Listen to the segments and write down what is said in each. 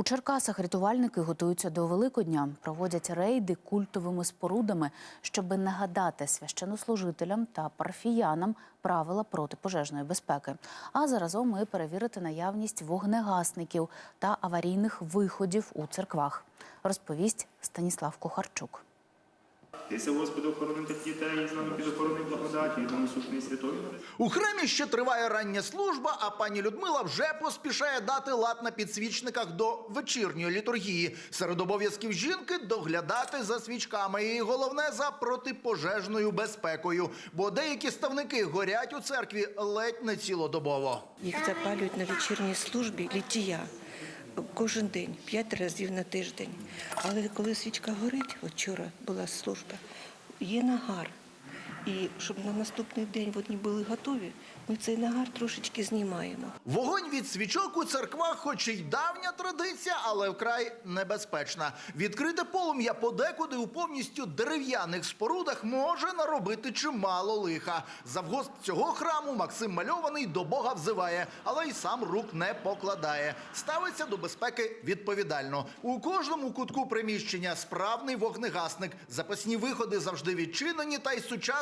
У Черкасах рятувальники готуються до Великодня, проводять рейди культовими спорудами, щоби нагадати священнослужителям та парфіянам правила протипожежної безпеки, а заразом і перевірити наявність вогнегасників та аварійних виходів у церквах. Розповість Станіслав Кухарчук. Тися, Господи, охорони тих дітей, з нами під охороною благодаті, і на насушний святої. У храмі ще триває рання служба, а пані Людмила вже поспішає дати лад на підсвічниках до вечірньої літургії. Серед обов'язків жінки доглядати за свічками. І головне за протипожежною безпекою. Бо деякі ставники горять у церкві ледь не цілодобово. Їх запалюють на вечірній службі літія кожен день, п'ять разів на тиждень. Але коли свічка горить, от вчора була служба, є нагар. І щоб на наступний день вони були готові, ми цей нагар трошечки знімаємо. Вогонь від свічок у церквах, хоч і давня традиція, але вкрай небезпечна. Відкрите полум'я подекуди у повністю дерев'яних спорудах може наробити чимало лиха. Завгосп цього храму Максим Мальований до Бога взиває, але й сам рук не покладає. Ставиться до безпеки відповідально. У кожному кутку приміщення справний вогнегасник. Запасні виходи завжди відчинені, та й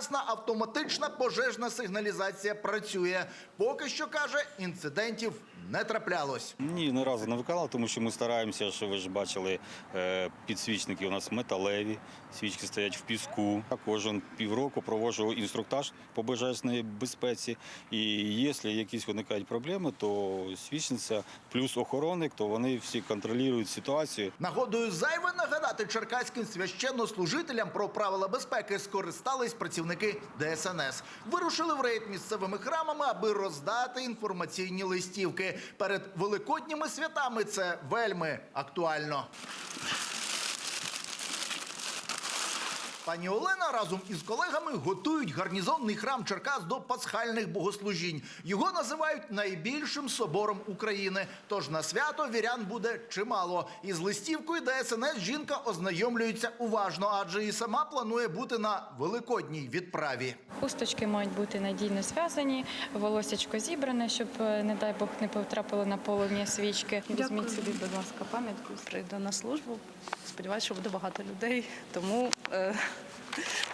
сучасна автоматична пожежна сигналізація працює. Поки що каже, інцидентів не траплялось. Ні, ні разу не виконали, тому що ми стараємося, що ви ж бачили, е, підсвічники у нас металеві, свічки стоять в піску. Кожен півроку проводжу інструктаж по пожежній безпеці. І якщо якісь виникають проблеми, то свічниця плюс охоронник, то вони всі контролюють ситуацію. Нагодою зайве нагадати черкаським священнослужителям про правила безпеки скористались працівники ДСНС. Вирушили в рейд місцевими храмами, аби роздати інформаційні листівки. Перед великодніми святами це вельми актуально. Пані Олена разом із колегами готують гарнізонний храм Черкас до пасхальних богослужінь. Його називають найбільшим собором України. Тож на свято вірян буде чимало. Із листівкою ДСНС жінка ознайомлюється уважно, адже і сама планує бути на великодній відправі. Хусточки мають бути надійно зв'язані, волосячко зібране, щоб, е, не дай Бог, не потрапило на полум'я свічки. Візьміть собі, будь ласка, пам'ятку. прийду на службу. Сподіваюся, що буде багато людей, тому е,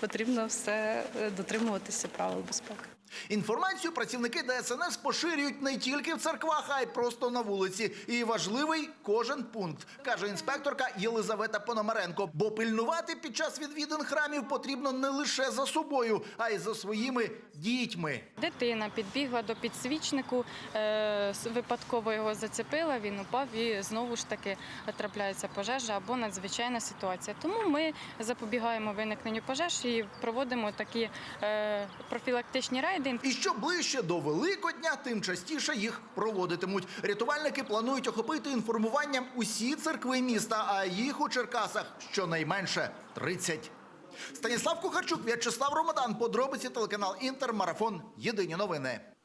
потрібно все е, дотримуватися правил безпеки. Інформацію працівники ДСНС поширюють не тільки в церквах, а й просто на вулиці. І важливий кожен пункт, каже інспекторка Єлизавета Пономаренко. Бо пильнувати під час відвідин храмів потрібно не лише за собою, а й за своїми дітьми. Дитина підбігла до підсвічнику, е, випадково його зацепила, він упав і знову ж таки трапляється пожежа або надзвичайна ситуація. Тому ми запобігаємо виникненню пожеж і проводимо такі е, профілактичні рейди. І що ближче до Великодня, тим частіше їх проводитимуть. Рятувальники планують охопити інформуванням усі церкви міста, а їх у Черкасах щонайменше 30. Станіслав Кухарчук, В'ячеслав Ромадан. Подробиці телеканал Інтер. Марафон. Єдині новини.